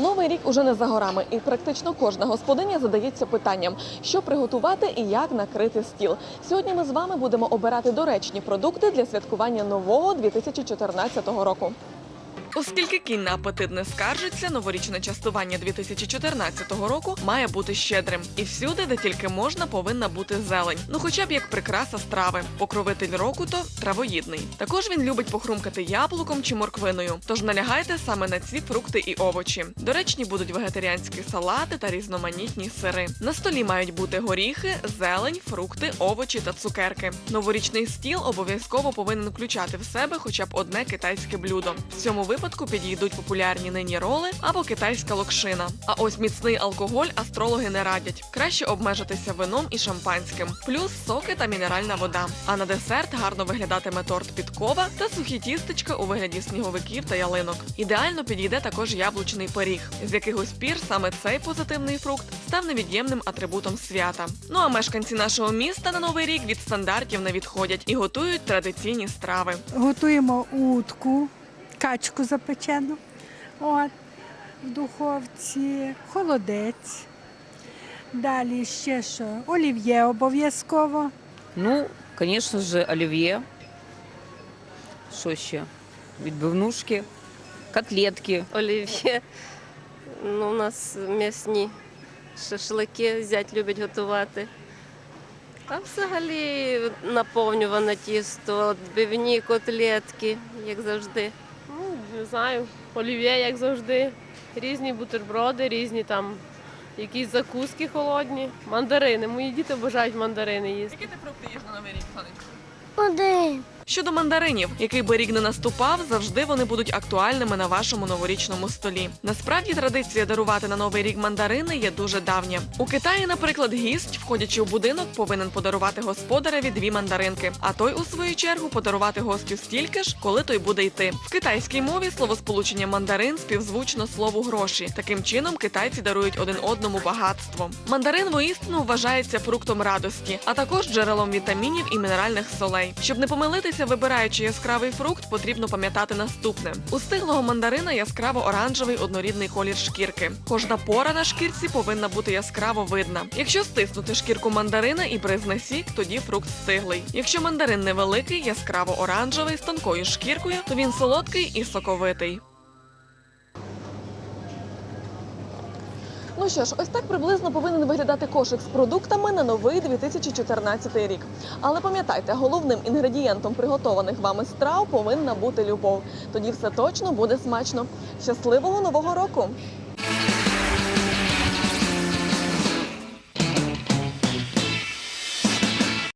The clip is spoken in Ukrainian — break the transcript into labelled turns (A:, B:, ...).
A: Новий рік уже не за горами, і практично кожна господиня задається питанням, що приготувати і як накрити стіл. Сьогодні ми з вами будемо обирати доречні продукти для святкування нового 2014 року. Оскільки кінь на апетит не скаржиться, новорічне частування 2014 року має бути щедрим. І всюди, де тільки можна, повинна бути зелень. Ну хоча б як прикраса страви. Покровитель року то травоїдний. Також він любить похрумкати яблуком чи морквиною. Тож налягайте саме на ці фрукти і овочі. Доречні будуть вегетаріанські салати та різноманітні сири. На столі мають бути горіхи, зелень, фрукти, овочі та цукерки. Новорічний стіл обов'язково повинен включати в себе хоча б одне китайське блюдо. В цьому випадку підійдуть популярні нині роли або китайська локшина. А ось міцний алкоголь астрологи не радять. Краще обмежитися вином і шампанським, плюс соки та мінеральна вода. А на десерт гарно виглядатиме торт підкова та сухі тістечка у вигляді сніговиків та ялинок. Ідеально підійде також яблучний пиріг. З якихось пір саме цей позитивний фрукт став невід'ємним атрибутом свята. Ну а мешканці нашого міста на новий рік від стандартів не відходять і готують традиційні страви.
B: Готуємо утку, качку запечену от, в духовці, холодець. Далі ще що? Олів'є обов'язково.
C: Ну, конечно же, оливье. Що ще? Відбивнушки, котлетки.
D: олів'є. Ну, у нас м'ясні шашлики зять любить готувати. А взагалі наповнюване тісто, відбивні котлетки, як завжди.
E: Не знаю, олів'є, як завжди. Різні бутерброди, різні там якісь закуски холодні, мандарини. Мої діти бажають мандарини їсти.
A: Які ти фрукти їш на новий рік, сонечко?
F: Один.
A: Щодо мандаринів, який би рік не наступав, завжди вони будуть актуальними на вашому новорічному столі. Насправді традиція дарувати на новий рік мандарини є дуже давня. У Китаї, наприклад, гість, входячи у будинок, повинен подарувати господареві дві мандаринки, а той, у свою чергу, подарувати гостю стільки ж, коли той буде йти. В китайській мові словосполучення мандарин співзвучно слову гроші. Таким чином китайці дарують один одному багатство. Мандарин воістину вважається фруктом радості, а також джерелом вітамінів і мінеральних солей. Щоб не помилитися, вибираючи яскравий фрукт, потрібно пам'ятати наступне: у стиглого мандарина яскраво оранжевий однорідний колір шкірки. Кожна пора на шкірці повинна бути яскраво видна. Якщо стиснути шкірку мандарина і бризне сік, тоді фрукт стиглий. Якщо мандарин невеликий, яскраво оранжевий з тонкою шкіркою, то він солодкий і соковитий. Ну що ж, ось так приблизно повинен виглядати кошик з продуктами на новий 2014 рік. Але пам'ятайте, головним інгредієнтом приготованих вами страв повинна бути любов. Тоді все точно буде смачно. Щасливого нового року!